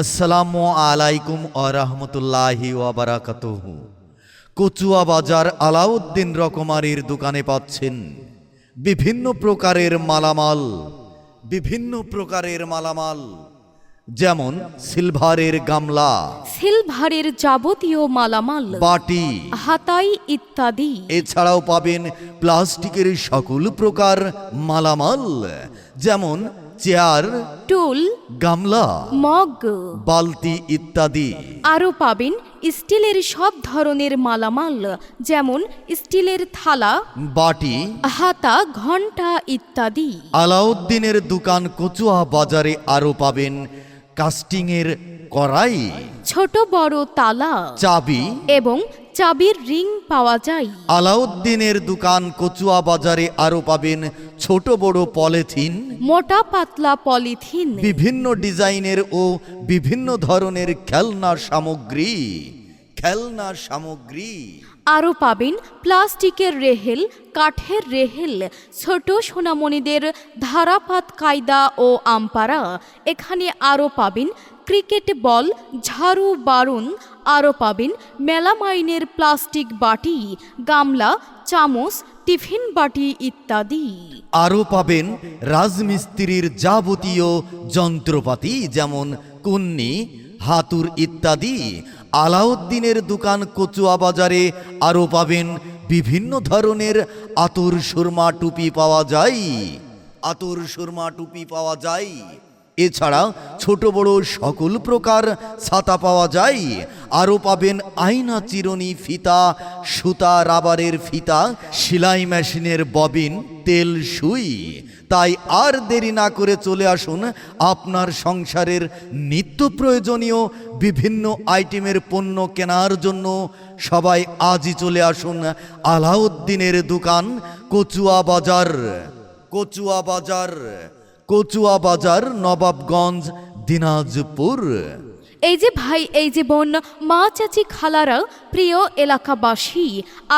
আসসালামু আলাইকুম আরহামতুল্লাহি ওয়াবারাকাতুহু কচুয়া বাজার আলাউদ্দিন রকমারির দোকানে পাচ্ছেন বিভিন্ন প্রকারের মালামাল বিভিন্ন প্রকারের মালামাল যেমন সিলভারের গামলা সিলভারের যাবতীয় মালামাল বাটি হাতাই ইত্যাদি। এছাড়াও পাবেন প্লাস্টিকের সকল প্রকার মালামাল যেমন চেয়ার টুল গামলা মগ বালতি ইত্যাদি। আরও পাবেন স্টিলের সব ধরনের মালামাল যেমন স্টিলের থালা বাটি হাতা ঘণ্টা ইত্যাদি। আলাউদ্দিনের দোকান কচুয়া বাজারে আরও পাবেন কাস্টিংয়ের কড়াই ছোট বড় তালা চাবি এবং চাবির রিং পাওয়া যায়। আলাউদ্দিনের দোকান কচুয়া বাজারে আরও পাবেন ছোট বড় পলিথিন মোটা পাতলা পলিথিন। বিভিন্ন ডিজাইনের ও বিভিন্ন ধরনের খেলনা সামগ্রী খেলনা সামগ্রী। আরও পাবেন প্লাস্টিকের রেহেল কাঠের রেহেল ছোট সোনামণিদের ধারাপাত কায়দা ও আমপারা এখানে আরও পাবেন ক্রিকেট বল ঝাড়ু বারুন আরও পাবেন মেলামাইনের প্লাস্টিক বাটি গামলা চামচ টিফিন বাটি ইত্যাদি। আরও পাবেন রাজমিস্ত্রির যাবতীয় যন্ত্রপাতি, যেমন কুন্নি, হাতুর ইত্যাদি। আলাউদ্দিনের দোকান কচুয়া বাজারে আরও পাবেন বিভিন্ন ধরনের আতর সুরমা টুপি পাওয়া যায়। আতর সুরমা টুপি পাওয়া যায়। এছাড়া ছোট বড় সকল প্রকার ছাতা পাওয়া যায়। আরও পাবেন আয়না চিরনি ফিতা, সুতা রাবারের ফিতা, সেলাই মেশিনের ববিন তেল সুই তাই আর দেরি না করে চলে আসুন আপনার সংসারের নিত্য প্রয়োজনীয় বিভিন্ন আইটেমের পণ্য কেনার জন্য। সবাই আজই চলে আসুন আলাউদ্দিনের দোকান, কচুয়া বাজার কচুয়া বাজার কচুয়া বাজার, নবাবগঞ্জ, দিনাজপুর। এই যে ভাই, এই যে বোন, মা, চাচি, খালারা, প্রিয় এলাকাবাসী,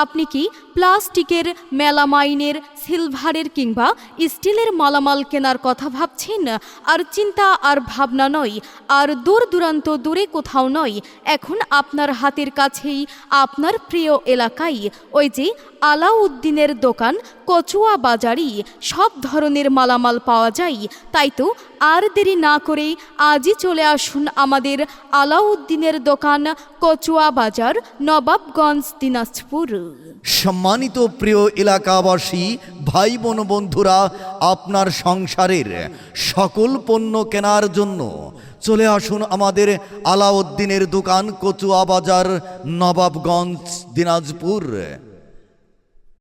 আপনি কি প্লাস্টিকের, মেলামাইনের, সিলভারের কিংবা স্টিলের মালামাল কেনার কথা ভাবছেন? আর চিন্তা আর ভাবনা নয়, আর দূর দূরান্ত, দূরে কোথাও নয়, এখন আপনার হাতের কাছেই, আপনার প্রিয় এলাকায়, ওই যে আলাউদ্দিনের দোকান কচুয়া বাজারই সব ধরনের মালামাল পাওয়া যায়। তাই তো আর দেরি না করে আজই চলে আসুন আমাদের আলাউদ্দিনের দোকান কচুয়া বাজার, নবাবগঞ্জ, দিনাজপুর। সম্মানিত প্রিয় এলাকাবাসী ভাই বোন বন্ধুরা, আপনার সংসারের সকল পণ্য কেনার জন্য চলে আসুন আমাদের আলাউদ্দিনের দোকান কচুয়া বাজার, নবাবগঞ্জ, দিনাজপুর।